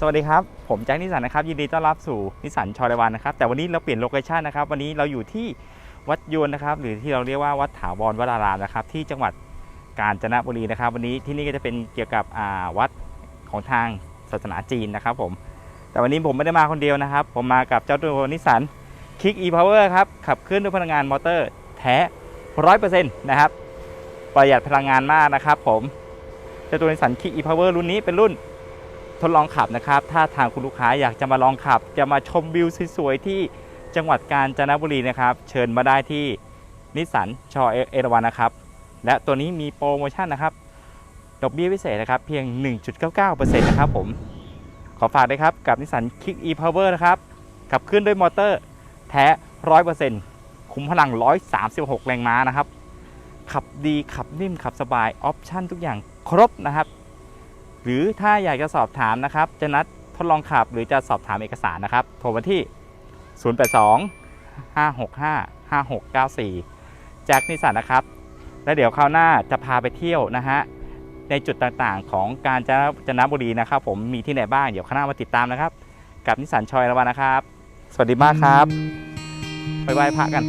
สวัสดีครับ ผมแจ็คนิสสันนะครับ ยินดีต้อนรับสู่นิสสันชอรวันนะครับ แต่วันนี้เราเปลี่ยนโลเคชันนะครับ วันนี้เราอยู่ที่วัดยวนนะครับ หรือที่เราเรียกว่าวัดถาวรวรารามนะครับ ที่จังหวัดกาญจนบุรีนะครับ วันนี้ที่นี่ก็จะเป็นเกี่ยวกับวัดของทางศาสนาจีนนะครับผม แต่วันนี้ผมไม่ได้มาคนเดียวนะครับ ผมมากับเจ้าตัวนิสสันคิก e power ครับ ขับเคลื่อนด้วยพลังงานมอเตอร์แท้ร้อยเปอร์เซ็นต์นะครับ ประหยัดพลังงานมากนะครับ ผม เจ้าตัวนิสสันคิก e power รุ่นนี้เป็นรุ่น ดลองขับนะครับ ถ้าทางคุณลูกค้าอยากจะมาลองขับ จะมาชมวิวสวยๆที่จังหวัดกาญจนบุรีนะครับ เชิญมาได้ที่นิสสันชอเอราวันนะครับ และตัวนี้มีโปรโมชั่นนะครับ ดอกเบี้ยพิเศษนะครับ เพียง 1.99%นะครับผม ขอฝากด้วยครับ กับนิสสัน Kick e-Power นะครับ ขับเคลื่อนด้วยมอเตอร์แท้ 100%คุ้มพลัง 136 แรงม้านะครับ ขับดีขับนิ่มขับสบาย ออปชั่นทุกอย่างครบนะครับ หรือถ้าอยากจะสอบถามนะครับ จะนัดทดลองขับหรือจะสอบถามเอกสารนะครับ โทรมาที่ 082 565 5694 จากนิสันนะครับ แล้วเดี๋ยวคราวหน้าจะพาไปเที่ยวนะฮะ ในจุดต่างๆของการจนบุรีนะครับ ผมมีที่ไหนบ้าง เดี๋ยวคราวหน้ามาติดตามนะครับ กับนิสันชอยระวันนะครับ สวัสดีมากครับ ไปไหว้พระกัน